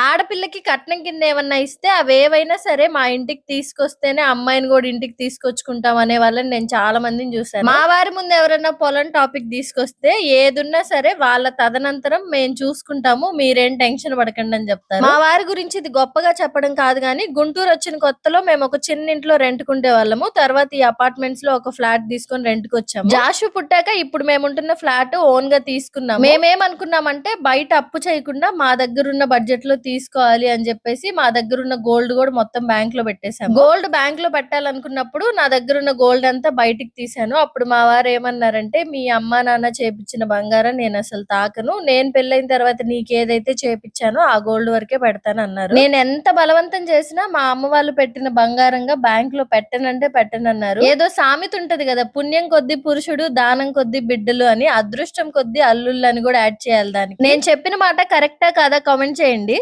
ఆడపిల్లకి కట్నం కింద ఏమన్నా ఇస్తే అవేవైనా సరే మా ఇంటికి తీసుకొస్తేనే అమ్మాయిని కూడా ఇంటికి తీసుకొచ్చుకుంటాం అనే వాళ్ళని నేను చాలా మందిని చూసాను మా వారి ముందు ఎవరైనా పొలం టాపిక్ తీసుకొస్తే ఏదున్నా సరే వాళ్ళ తదనంతరం మేము చూసుకుంటాము మీరేం టెన్షన్ పడకండి అని చెప్తారు. మా వారి గురించి ఇది గొప్పగా చెప్పడం కాదు కానీ గుంటూరు వచ్చిన కొత్తలో మేము ఒక చిన్న ఇంట్లో రెంట్కుంటే వాళ్ళము. తర్వాత ఈ అపార్ట్మెంట్స్లో ఒక ఫ్లాట్ తీసుకొని రెంట్కి వచ్చాము. జాషు పుట్టాక ఇప్పుడు మేము ఉంటున్న ఫ్లాట్ ఓన్గా తీసుకున్నాం మేమేమనుకున్నామంటే బయట అప్పు చేయకుండా మా దగ్గర ఉన్న బడ్జెట్లో తీసుకోవాలి అని చెప్పేసి మా దగ్గర ఉన్న గోల్డ్ కూడా మొత్తం బ్యాంక్లో పెట్టేశాం గోల్డ్ బ్యాంక్లో పెట్టాలనుకున్నప్పుడు నా దగ్గర ఉన్న గోల్డ్ అంతా బయటికి తీసాను అప్పుడు మా వారు ఏమన్నారంటే మీ అమ్మా నాన్న చేపించిన బంగారం నేను అసలు తాకను. నేను పెళ్ళైన తర్వాత నీకు ఏదైతే చేపించానో ఆ గోల్డ్ వరకే పెడతాను అన్నారు. నేను ఎంత బలవంతం చేసినా మా అమ్మ వాళ్ళు పెట్టిన బంగారంగా బ్యాంక్లో పెట్టనంటే పెట్టనన్నారు. ఏదో సామెత ఉంటది కదా పుణ్యం కొద్ది పురుషుడు దానం కొద్ది బిడ్డలు అని అదృష్టం కొద్ది అల్లుళ్ళు అని కూడా యాడ్ చేయాలి దానికి. నేను చెప్పిన మాట కరెక్టా కాదా? కామెంట్ చేయండి.